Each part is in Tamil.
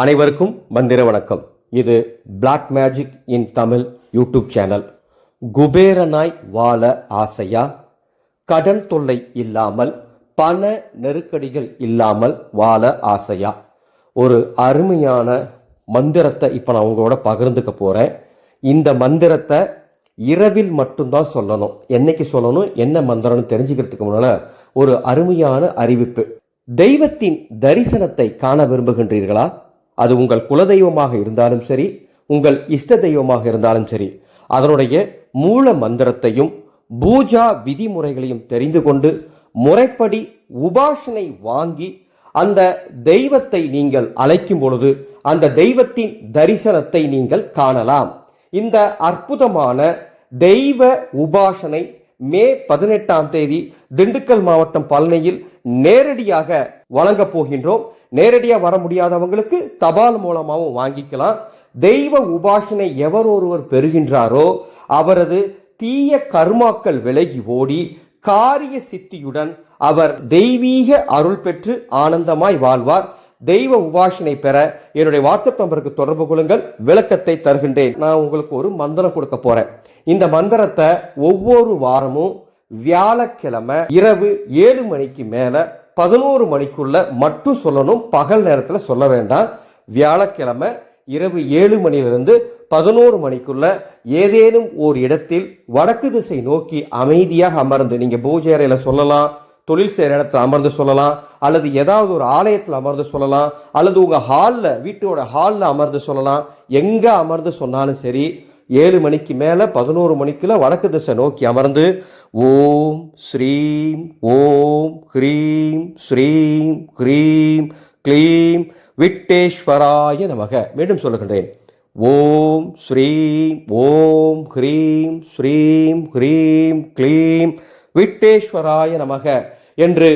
அனைவருக்கும் மந்திர வணக்கம். இது பிளாக் மேஜிக் இன் தமிழ் யூடியூப் சேனல். குபேரனாய் வாழ ஆசையா? கடன் தொல்லை இல்லாமல் பண நெருக்கடிகள் இல்லாமல் வாழ ஆசையா? ஒரு அருமையான மந்திரத்தை இப்போ நான் உங்களோட பகிர்ந்துக்க போகிறேன் இந்த மந்திரத்தை இரவில் மட்டும்தான் சொல்லணும். என்னைக்கு சொல்லணும் என்ன மந்திரம்னு தெரிஞ்சுக்கிறதுக்கு முன்னால் ஒரு அருமையான அறிவிப்பு. தெய்வத்தின் தரிசனத்தை காண விரும்புகின்றீர்களா? அது உங்கள் குலதெய்வமாக இருந்தாலும் சரி உங்கள் இஷ்ட தெய்வமாக இருந்தாலும் சரி அதனுடைய மூல மந்திரத்தையும் பூஜா விதிமுறைகளையும் தெரிந்து கொண்டு முறைப்படி உபாசனை வாங்கி அந்த தெய்வத்தை நீங்கள் அழைக்கும் பொழுது அந்த தெய்வத்தின் தரிசனத்தை நீங்கள் காணலாம். இந்த அற்புதமான தெய்வ உபாசனை மே பதினெட்டாம் தேதி திண்டுக்கல் மாவட்டம் பழனியில் நேரடியாக வழங்க போகின்றோம். நேரடியாக வர முடியாதவங்களுக்கு தபால் மூலமாகவும் வாங்கிக்கலாம். தெய்வ உபாசனை எவர் ஒருவர் பெறுகின்றாரோ அவரது தீய கர்மாக்கள் விலகி ஓடி காரிய சித்தியுடன் அவர் தெய்வீக அருள் பெற்று ஆனந்தமாய் வாழ்வார். தெய்வ உபாசனை பெற என்னுடைய வாட்ஸ்அப் நம்பருக்கு தொடர்பு கொள்ளுங்கள். விளக்கத்தை தருகின்றேன். நான் உங்களுக்கு ஒரு மந்திரம் கொடுக்க போறேன். இந்த மந்திரத்தை ஒவ்வொரு வாரமும் வியாழக்கிழமை இரவு ஏழு மணிக்கு மேலே பதினோரு மணிக்குள்ள மட்டும் சொல்லணும். பகல் நேரத்தில் சொல்ல வேண்டாம். வியாழக்கிழமை இரவு ஏழு மணியிலிருந்து பதினோரு மணிக்குள்ள ஏதேனும் ஒரு இடத்தில் வடக்கு திசை நோக்கி அமைதியாக அமர்ந்து நீங்கள் பூஜை அறையில் சொல்லலாம் தொழில் செய்கிற இடத்துல அமர்ந்து சொல்லலாம் அல்லது ஏதாவது ஒரு ஆலயத்தில் அமர்ந்து சொல்லலாம் அல்லது உங்கள் ஹாலில் வீட்டோட ஹாலில் அமர்ந்து சொல்லலாம். எங்கே அமர்ந்து சொன்னாலும் சரி ஏழு மணிக்கு மேலே பதினோரு மணிக்குள்ள வடக்கு திசை நோக்கி அமர்ந்து ஓம் ஸ்ரீம் ஓம் ஹ்ரீம் ஸ்ரீம் ஹ்ரீம் க்ளீம் விட்டேஸ்வராய நமக. மீண்டும் சொல்லுகின்றேன். ஓம் ஸ்ரீம் ஓம் ஹ்ரீம் ஸ்ரீம் ஹ்ரீம் க்ளீம் விட்டேஸ்வராய நமக என்று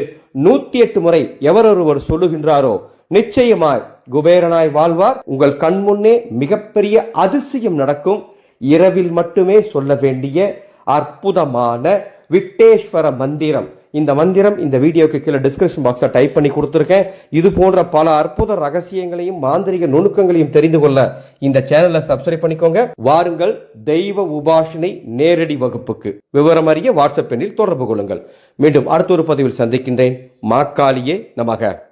நூத்தி எட்டு முறை எவரொருவர் சொல்லுகின்றாரோ நிச்சயமாய் குபேரனாய் வாழ்வார். உங்கள் கண் முன்னே மிகப்பெரிய அதிசயம் நடக்கும். இரவில் மட்டுமே சொல்ல வேண்டிய அற்புதமான விட்டேஸ்வர மந்திரம். இந்த மந்திரம் இந்த வீடியோக்கு கீழே டிஸ்கிரிப்ஷன் பாக்ஸில் டைப் பண்ணி கொடுத்துருக்கேன். இது போன்ற பல அற்புத ரகசியங்களையும் மாந்திரிக நுணுக்கங்களையும் தெரிந்து கொள்ள இந்த சேனலை சப்ஸ்கிரைப் பண்ணிக்கோங்க. வாருங்கள் தெய்வ உபாசனை நேரடி வகுப்புக்கு. விவரம் அறிய வாட்ஸ்அப் எண்ணில் தொடர்பு கொள்ளுங்கள். மீண்டும் அடுத்த ஒரு பதிவில் சந்திக்கின்றேன். மாக்காளியே நமக.